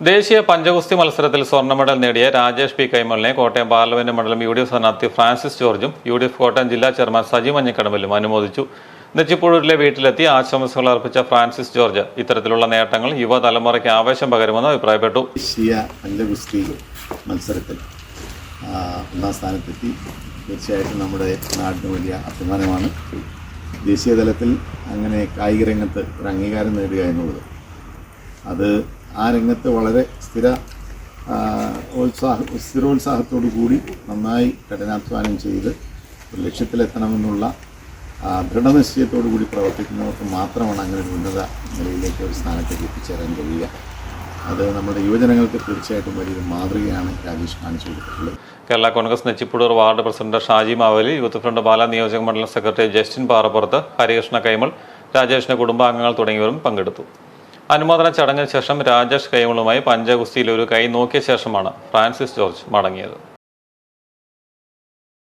ദേശീയ പഞ്ചഗുസ്തി മത്സരത്തിൽ സ്വർണ മെഡൽ നേടിയ രാജേഷ് പി കൈമളിനെ കോട്ടയം പാർലമെന്റ് മണ്ഡലം യു ഡി എഫ് സ്ഥാനാർത്ഥി ഫ്രാൻസിസ് ജോർജും യു ഡി എഫ് കോട്ടയം ജില്ലാ ചെയർമാൻ സജി മഞ്ഞക്കടമ്പലും അനുമോദിച്ചു. നെച്ചിപ്പുഴൂരിലെ വീട്ടിലെത്തി ആശംസകൾ അർപ്പിച്ച ഫ്രാൻസിസ് ജോർജ്. ഇത്തരത്തിലുള്ള നേട്ടങ്ങൾ യുവതലമുറയ്ക്ക് ആവേശം പകരുമെന്ന് അഭിപ്രായപ്പെട്ടു. ദേശീയ പഞ്ചഗുസ്തി മത്സരത്തിൽ ഒന്നാം സ്ഥാനത്തെത്തി. തീർച്ചയായിട്ടും നമ്മുടെ നാടിന് വലിയ അഭിമാനമാണ്. ദേശീയ തലത്തിൽ അങ്ങനെ കായിക രംഗത്ത് ഒരു അംഗീകാരം നേടുക എന്നുള്ളത് അത് ആ രംഗത്ത് വളരെ സ്ഥിര ഉത്സാഹ സ്ഥിരോത്സാഹത്തോടു കൂടി നന്നായി കഠിനാധ്വാനം ചെയ്ത് ഒരു ലക്ഷ്യത്തിലെത്തണമെന്നുള്ള ദൃഢനിശ്ചയത്തോടു കൂടി പ്രവർത്തിക്കുന്നവർക്ക് മാത്രമാണ് അങ്ങനെ ഒരു ഉന്നത നിലയിലേക്ക് ഒരു സ്ഥാനത്തേക്ക് എത്തിച്ചേരാൻ കഴിയുക. അത് നമ്മുടെ യുവജനങ്ങൾക്ക് തീർച്ചയായിട്ടും വലിയൊരു മാതൃകയാണ് രാജേഷ് കാണിച്ചു കൊടുത്തിട്ടുള്ളത്. Kerala Congress Nechipuzhoor ward president Shaji Mavali youth front Pala നിയോജക മണ്ഡലം സെക്രട്ടറി ജസ്റ്റിൻ പാറപ്പുറത്ത് ഹരികൃഷ്ണ കൈമൾ രാജേഷിന്റെ കുടുംബാംഗങ്ങൾ തുടങ്ങിയവരും പങ്കെടുത്തു. അനുമോദന ചടങ്ങിന് ശേഷം രാജേഷ് കൈമളുമായി പഞ്ചഗുസ്തിയിൽ ഒരു കൈ നോക്കിയ ശേഷമാണ് ഫ്രാൻസിസ് ജോർജ് മടങ്ങിയത്.